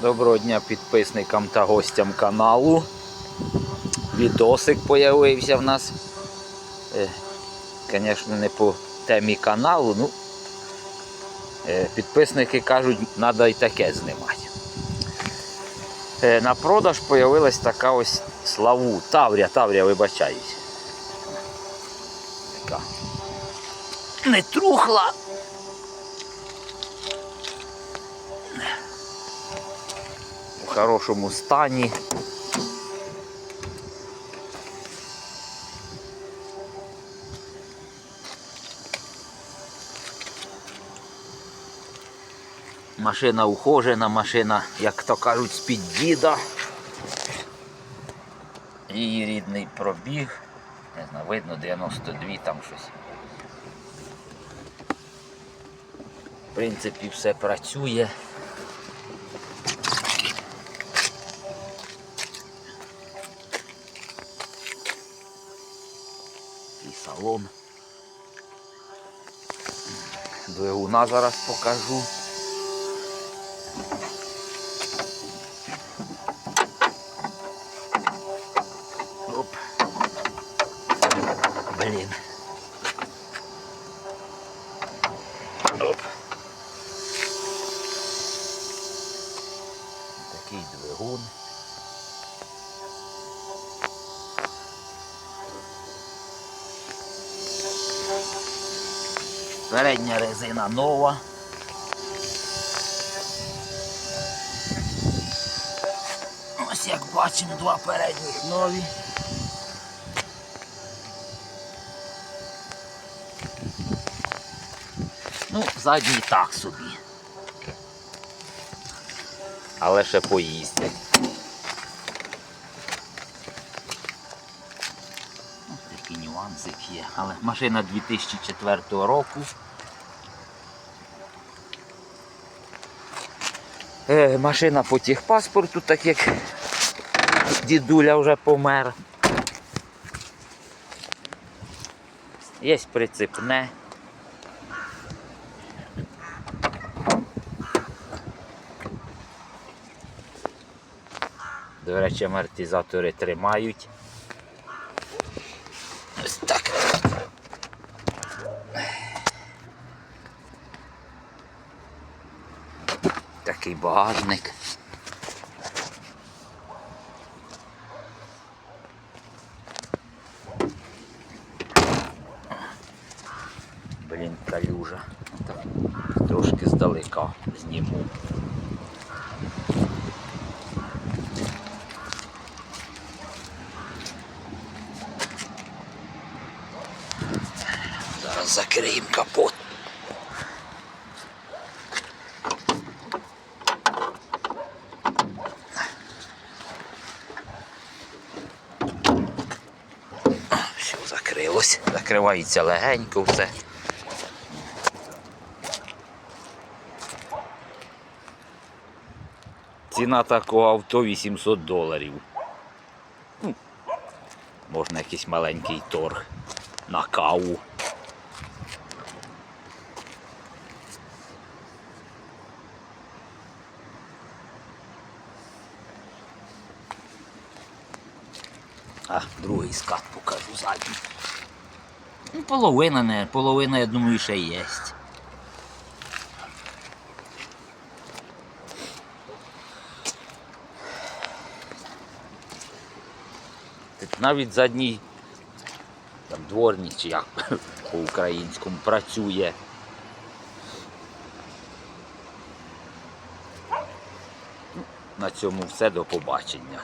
Доброго дня підписникам та гостям каналу. Відосик появився в нас. Звісно, не по темі каналу. Ну, е, підписники кажуть, треба і таке знімати. Е, На продаж появилась така ось славу. Таврія, Таврія, вибачаюсь. Не трухла. В хорошому стані. Машина ухожена, машина, як то кажуть, з-під діда. Її рідний пробіг. Не знаю, видно 92 там щось. В принципі, все працює. Салон. Двигуна зараз покажу. Оп. Блін. Оп. Такий двигун. Передня резина нова. Ось як бачимо, два передніх нові. Ну, задній так собі. Але ще поїздять. Такі є. Але машина 2004 року. Е, машина по техпаспорту, так як дідуля вже помер. Є прицепне. До речі, амортизатори тримають. Ось так. Такий багажник. Блін, калюжа. Трошки здалека зніму. Зараз закриємо капот. Все, закрилось. Закривається легенько все. Ціна такого авто 800 доларів. Можна якийсь маленький торг на каву. А, другий скат покажу задній. Ну, половина не, половина, я думаю, ще є. Навіть задній там дворник, чи як по-українському працює. Ну, На цьому все до побачення.